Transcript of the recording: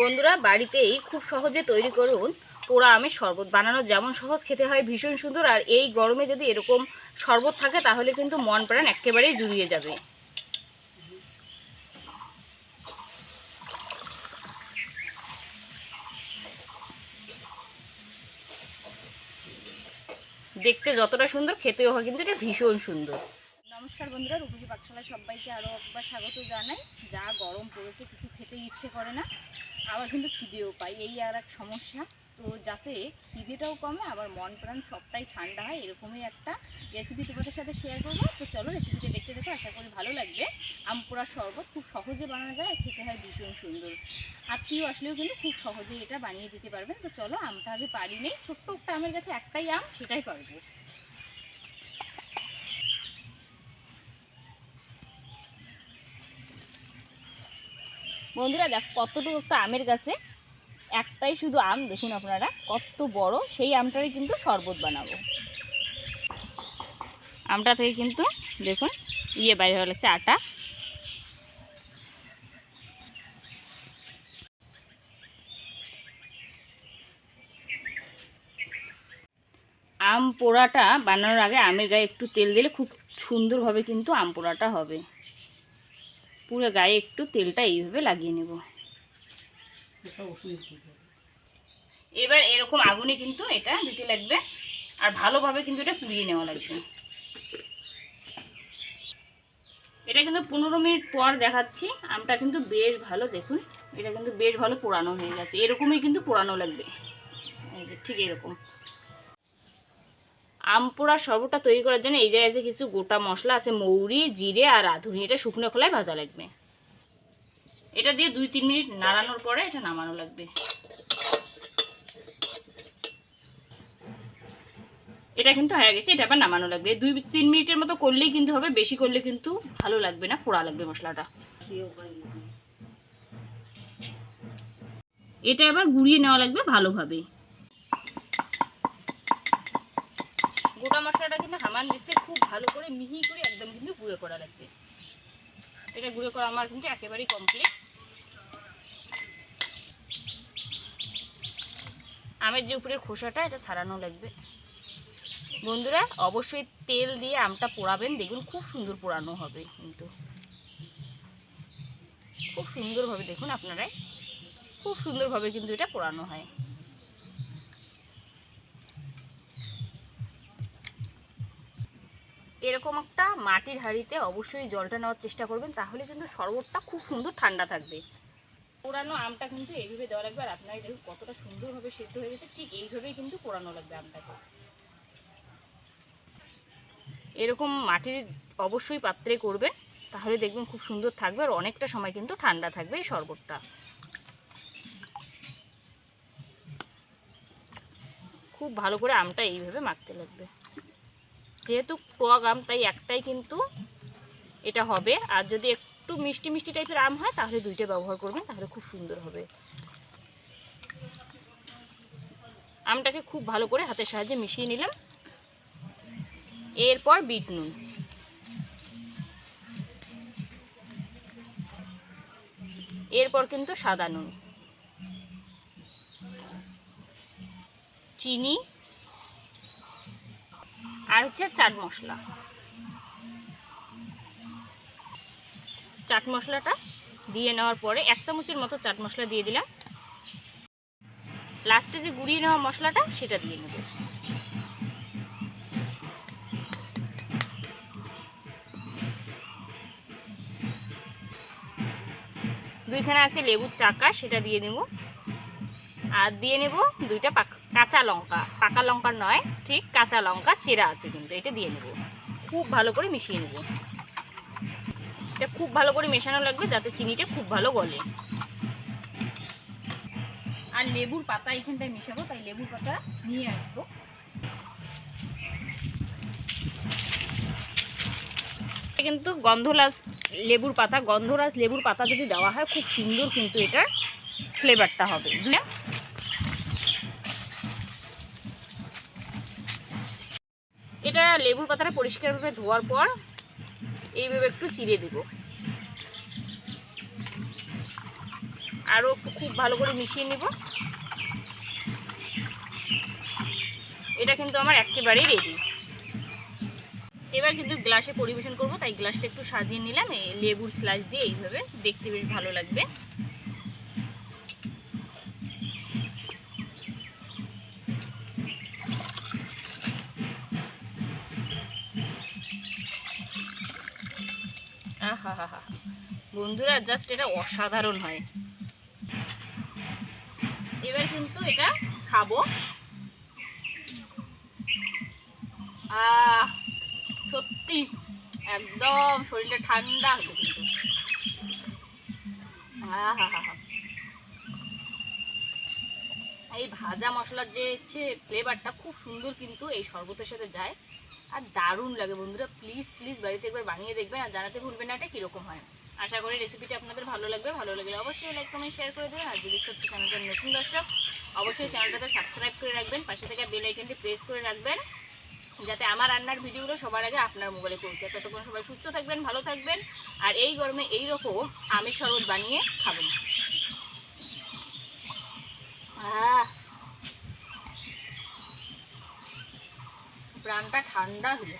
বন্ধুরা বাড়িতেই খুব সহজে তৈরি করুন পোড়া আমের শরবত। বানানো যেমন সহজ, খেতে হয় ভীষণ সুন্দর আর এই গরমে যদি এরকম শরবত থাকে তাহলে কিন্তু মন প্রাণ একেবারেই জুড়িয়ে যাবে। দেখতে যতটা সুন্দর, খেতেও হয় কিন্তু এটা ভীষণ সুন্দর। নমস্কার বন্ধুরা, রূপসী পাকশালায় সবাইকে আরও একবার স্বাগত জানাই। যা গরম পড়েছে, কিছু খেতে ইচ্ছে করে না। আবার কিন্তু খিদেও পাই এই আর এক সমস্যা। তো যাতে খিদেটাও কমে, আবার মন প্রাণ সবটাই ঠান্ডা হয়, এরকমই একটা রেসিপি তোমাদের সাথে শেয়ার করব। তো চলো রেসিপিটা দেখতে দেখো, আশা করি ভালো লাগবে। আমপুরা শরবত খুব সহজে বানানো যায়, খেতে হয় ভীষণ সুন্দর। আত্মীয় আসলেও কিন্তু খুব সহজেই এটা বানিয়ে দিতে পারবেন। তো চলো আমটা আগে পারি নেই, ছোট্ট একটা আমের কাছে একটাই আম, সেটাই পারব। বন্ধুরা, দেখ কতটুকু একটা আমের গাছে। একটাই শুধু আম, দেখুন আপনারা, কত বড়, সেই আমটারই কিন্তু শরবত বানাবো। আমটা থেকে কিন্তু, দেখুন ইয়ে বাইরে হয়ে লাগছে আটা। আম পোড়াটা বানানোর আগে আমের গায়ে একটু তেল দিলে খুব সুন্দরভাবে কিন্তু আম পোড়াটা হবে। পুরো গায়ে একটু তেলটা এইভাবে লাগিয়ে নেব। এবার এরকম আগুনে কিন্তু এটা দিতে লাগবে আর ভালোভাবে কিন্তু এটা পুড়িয়ে নেওয়া লাগবে। এটা কিন্তু পনেরো মিনিট পর দেখাচ্ছি, আমটা কিন্তু বেশ ভালো দেখুন, এটা কিন্তু বেশ ভালো পোড়ানো হয়ে গেছে, এরকমই কিন্তু পোড়ানো লাগবে। ঠিক এরকম। আম পোড়া তৈরি করার জন্য এই জায়গায় আছে কিছু গোটা মশলা, আছে মৌরি, জিরে আর রাঁধুনি এটা শুকনো খোলায় ভাজা লাগবে। এটা দিয়ে দুই তিন মিনিট নাড়ানোর পরে এটা নামানো লাগবে। এটা কিন্তু হয়ে গেছে, এটা আবার নামানো লাগবে। দুই তিন মিনিটের মতো করলেই কিন্তু হবে, বেশি করলে কিন্তু ভালো লাগবে না, পোড়া লাগবে মশলাটা। এটা আবার গুঁড়িয়ে নেওয়া লাগবে ভালোভাবে। মশলাটা কিন্তু হামান দিতে খুব ভালো করে মিহি করে একদম কিন্তু গুঁড়ো করা লাগবে। এটা গুঁড়ো করা আমার কিন্তু একেবারেই কমপ্লিট আমের যে উপরের খোসাটা, এটা ছাড়ানো লাগবে। বন্ধুরা, অবশ্যই তেল দিয়ে আমটা পোড়াবেন। দেখুন, খুব সুন্দর পোড়ানো হবে কিন্তু। খুব সুন্দরভাবে দেখুন আপনারাই। খুব সুন্দরভাবে কিন্তু এটা পোড়ানো হয়। এরকম একটা মাটির হাঁড়িতে অবশ্যই জলটা নেওয়ার চেষ্টা করবেন, তাহলে কিন্তু শরবতটা খুব সুন্দর ঠান্ডা থাকবে। পোড়ানো আমটা কিন্তু এইভাবে দেওয়া লাগবে আর আপনারা দেখুন কতটা সুন্দরভাবে সেদ্ধ হয়ে গেছে, ঠিক এইভাবেই কিন্তু পোড়ানো লাগবে আমটাকে। এরকম মাটির অবশ্যই পাত্রে করবেন, তাহলে দেখবেন খুব সুন্দর থাকবে আর অনেকটা সময় কিন্তু ঠান্ডা থাকবে এই শরবতটা। খুব ভালো করে আমটা এইভাবে মাখতে লাগবে। যেহেতু টক আম তাই একটাই কিন্তু এটা হবে। আর যদি একটু মিষ্টি মিষ্টি টাইপের আম হয়, তাহলে দুইটা ব্যবহার করবেন, তাহলে খুব সুন্দর হবে। আমটাকে খুব ভালো করে হাতের সাহায্যে মিশিয়ে নিলাম। এরপর বিট নুন। এরপর কিন্তু সাদা নুন। চিনি। আর হচ্ছে চাট মশলা। চাট মশলাটা দিয়ে নেওয়ার পরে এক চামচের মতো চাট মশলা দিয়ে দিলাম। লাস্টে যে গুঁড়িয়ে নেওয়া মশলাটা, সেটা দিয়ে নেব। দুইখানে আছে লেবুর চাকা, সেটা দিয়ে নেব আর দিয়ে নেব দুইটা কাঁচা লঙ্কা। পাকা লঙ্কা নয়, ঠিক কাঁচা লঙ্কা, চেরা আছে কিন্তু, এটা দিয়ে নেব। খুব ভালো করে মিশিয়ে নেব। এটা খুব ভালো করে মেশানো লাগবে যাতে চিনিটা খুব ভালো গলে। আর লেবুর পাতা এখানটায় মেশাবো, তাই লেবুর পাতা নিয়ে আসব। কিন্তু গন্ধরাজ লেবুর পাতা, গন্ধরাজ লেবুর পাতা যদি দেওয়া হয়, খুব সুন্দর কিন্তু এটার ফ্লেভারটা হবে দুই এটা লেবুর পাতাটা পরিষ্কারভাবে ধোয়ার পর এইভাবে একটু চিড়ে দেব। আরও একটু খুব ভালো করে মিশিয়ে নেব। এটা কিন্তু আমার একেবারেই রেডি এবার কিন্তু গ্লাসে পরিবেশন করব, তাই গ্লাসটা একটু সাজিয়ে নিলাম। লেবুর স্লাইস দিয়ে এইভাবে দেখতে বেশ ভালো লাগবে। হা হা বন্ধুরা জাস্ট এটা অসাধারণ হয়। এবার কিন্তু এটা খাব। সত্যি, একদম শরীরটা ঠান্ডা হলো কিন্তু। আহা হা হা এই ভাজা মশলার যে হচ্ছে ফ্লেভারটা খুব সুন্দর কিন্তু এই শরবতের সাথে যায়। আর দারুণ লাগে বন্ধুরা। প্লিজ প্লিজ বাড়িতে একবার বানিয়ে দেখবেন আর জানাতে ভুলবেন না এটা কীরকম হয়। আশা করি রেসিপিটা আপনাদের ভালো লাগবে, ভালো লাগলে অবশ্যই লাইক কমেন্ট শেয়ার করে দেবেন। আর যদি ছোট্ট চ্যানেলটার নতুন দর্শক, অবশ্যই চ্যানেলটাকে সাবস্ক্রাইব করে রাখবেন, পাশে থেকে বেল আইকনটি প্রেস করে রাখবেন, যাতে আমার রান্নার ভিডিওগুলো সবার আগে আপনার মোবাইলে পৌঁছায় ততক্ষণ সবাই সুস্থ থাকবেন, ভালো থাকবেন, আর এই গরমে এই রকম আমের শরবত বানিয়ে খাবেন। আহ প্রাণটা ঠান্ডা হলো